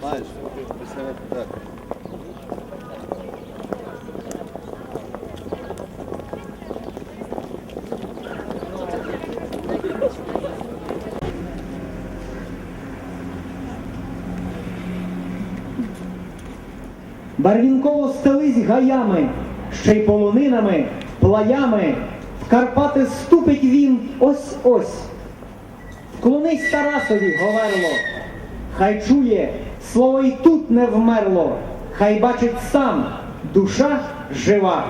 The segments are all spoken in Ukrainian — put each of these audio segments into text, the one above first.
Знаєш, після так. Барвінково стелись гаями, ще й полонинами, плаями, в Карпати ступить він ось-ось. Вклонись Тарасові, говерло, хай чує, слово й тут не вмерло, хай бачить сам, душа жива.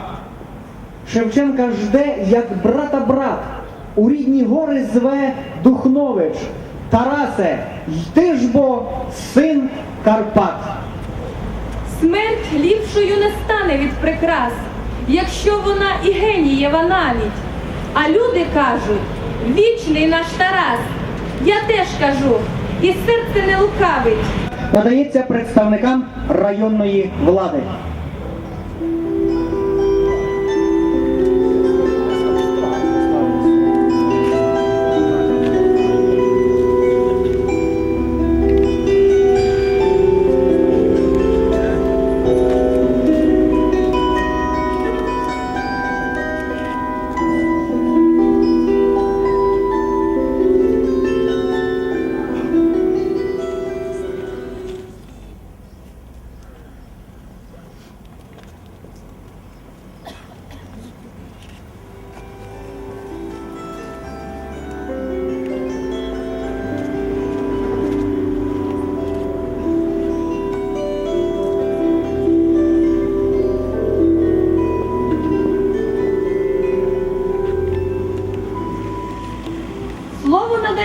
Шевченка жде, як брата брат, у рідні гори зве Духнович. Тарасе, йди ж бо, син Карпат. Смерть ліпшою не стане від прикрас, якщо вона і генієва навіть. А люди кажуть, вічний наш Тарас. Я теж кажу, і серце не лукавить. надається представникам районної влади.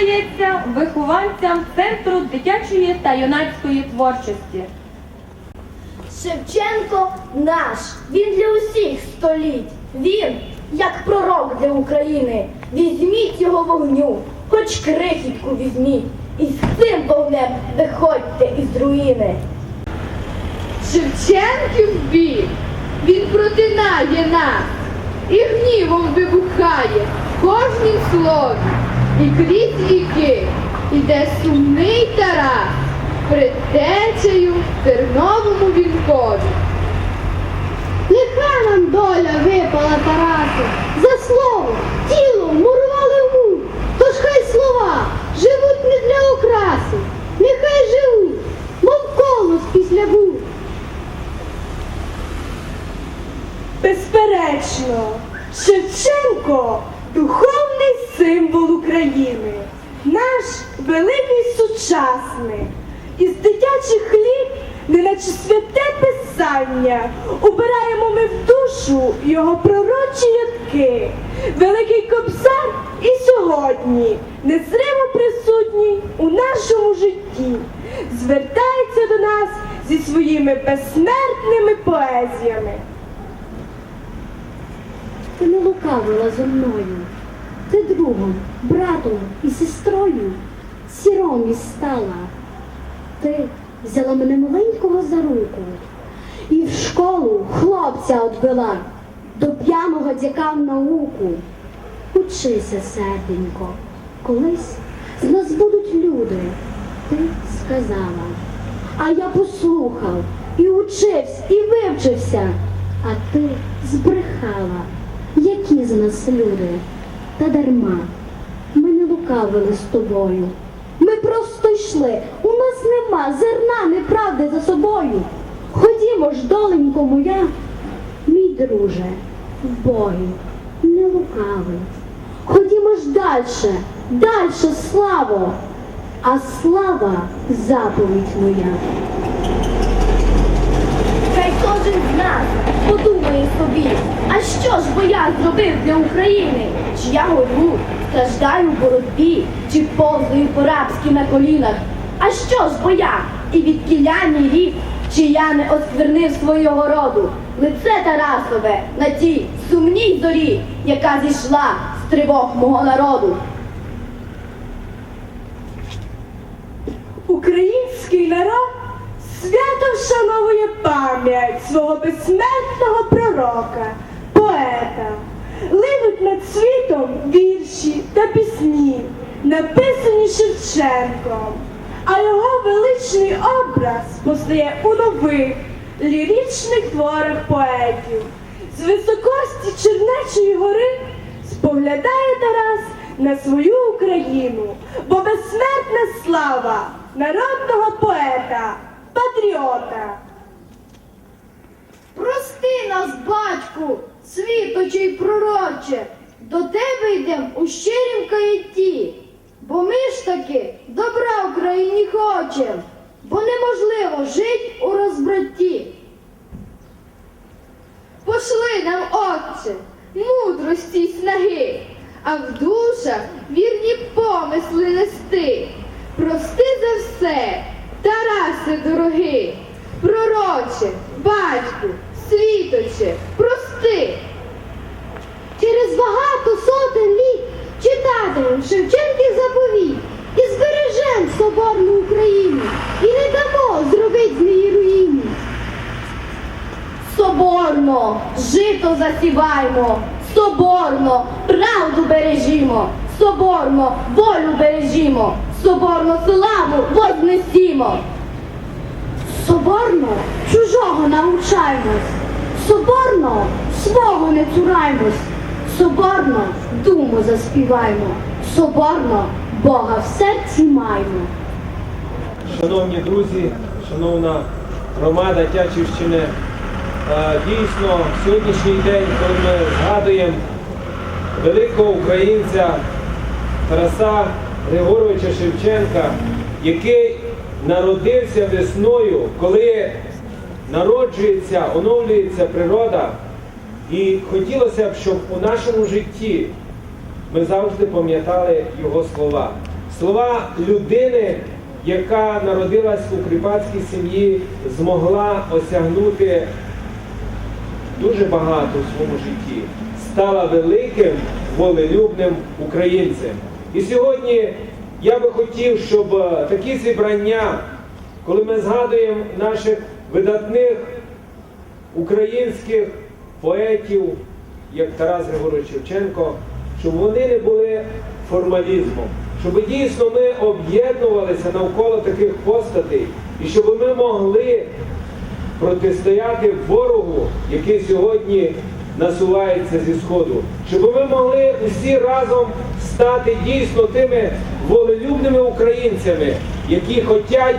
Надається вихованцям Центру дитячої та юнацької творчості. Шевченко наш, він для усіх століть. Він, як пророк для України. Візьміть його вогню, хоч крихітку візьміть, і з цим вогнем виходьте із руїни. Шевченків бій, він протинає нас, і гнівом вибухає в кожнім слові, і крізь віки іде сумний Тарас, предтечею терновому вінкові. Лиха нам доля випала Тарасу, за слово, тіло мурували в мур, тож хай слова живуть не для окраси, нехай живуть, мов колос після бур. Безперечно, Шевченко духовний України, наш великий сучасник. Із дитячих літ, неначе святе писання, убираємо ми в душу його пророчі ядки. Великий кобзар і сьогодні незримо присутній у нашому житті, звертається до нас зі своїми безсмертними поезіями. Ти не лукавила зо мною, ти другом, братом і сестрою сіром і стала. Ти взяла мене маленького за руку і в школу хлопця отвела до п'яного дяка в науку. Учися, серденько, колись з нас будуть люди, ти сказала. А я послухав і учився, і вивчився, а ти збрехала. Які з нас люди? Та дарма. Лукавили з тобою. Ми просто йшли. У нас нема зерна неправди за собою. Ходімо ж, доленько моя, мій друже, в бою, не лукавий. Ходімо ж дальше, дальше, славо, а слава заповідь моя. Хай кожен з нас подумає собі, а що ж бо зробив для України? Чи я горю, страждаю в боротьбі, чи повзаю по-рабськи на колінах? А що ж бо я? І від кіляний рік, чи я не осквернив свого роду? Лице Тарасове на тій сумній зорі, яка зійшла з тривог мого народу. Український народ свято вшановує пам'ять свого безсмертного пророка, поета. Над світом вірші та пісні, написані Шевченком, а його величний образ постає у нових ліричних творах поетів. З високості Чернечої гори споглядає Тарас на свою Україну, бо безсмертна слава народного поета, патріота. Прости нас, батьку, світочий пророче, до тебе йдем у щирім каєтті, бо ми ж таки добра Україні хочем, бо неможливо жить у розбратті. Пошли нам, Отче, мудрості й снаги, а в душах вірні помисли нести. Прости за все, Тарасе дорогий, пророче, батьку, світоче, прости. Через багато сотень літ читатимем Шевченків заповіт і збережем соборну Україну і не дамо зробити з неї руїну. Соборно, жито засіваймо, соборно, правду бережімо, соборно, волю бережімо, соборно славу вознесімо. Соборно чужого навчаймось, соборно свого не цураймось, соборно думу заспіваймо, соборно Бога в серці маймо. Шановні друзі, шановна громада Тячівщини, дійсно сьогоднішній день, коли ми згадуємо великого українця Тараса Григоровича Шевченка, який народився весною, коли народжується, оновлюється природа, і хотілося б, щоб у нашому житті ми завжди пам'ятали його слова. Слова людини, яка народилась у кріпацькій сім'ї, змогла осягнути дуже багато в своєму житті, стала великим волелюбним українцем. І сьогодні я би хотів, щоб е, такі зібрання, коли ми згадуємо наших видатних українських поетів, як Тарас Григорович Шевченко, щоб вони не були формалізмом, щоб дійсно ми об'єднувалися навколо таких постатей, і щоб ми могли протистояти ворогу, який сьогодні насувається зі сходу, щоб ми могли усі разом стати дійсно тими волелюбними українцями, які хочуть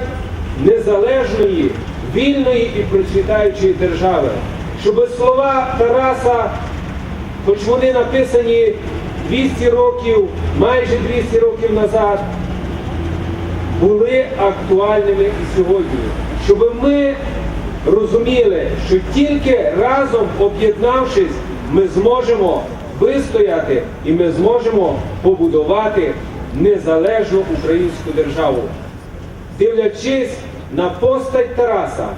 незалежної, вільної і процвітаючої держави. Щоб слова Тараса, хоч вони написані 200 років, майже 200 років назад, були актуальними і сьогодні, щоб ми розуміли, що тільки разом об'єднавшись, ми зможемо вистояти і ми зможемо побудувати незалежну українську державу. Дивлячись на постать Тараса,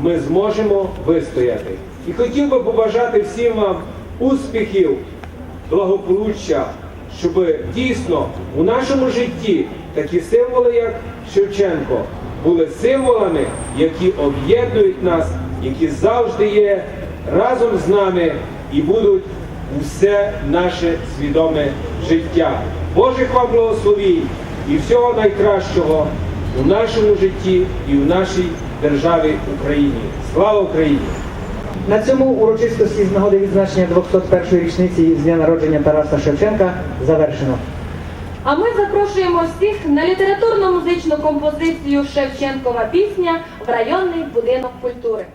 ми зможемо вистояти. І хотів би побажати всім вам успіхів, благополуччя, щоб дійсно у нашому житті такі символи, як Шевченко, були символами, які об'єднують нас, які завжди є разом з нами і будуть усе наше свідоме життя. Божих вам благословінь і всього найкращого у нашому житті і в нашій державі Україні. Слава Україні! На цьому урочистості з нагоди відзначення 201-ї річниці з дня народження Тараса Шевченка завершено. А ми запрошуємо всіх на літературно-музичну композицію Шевченкова пісня в районний будинок культури.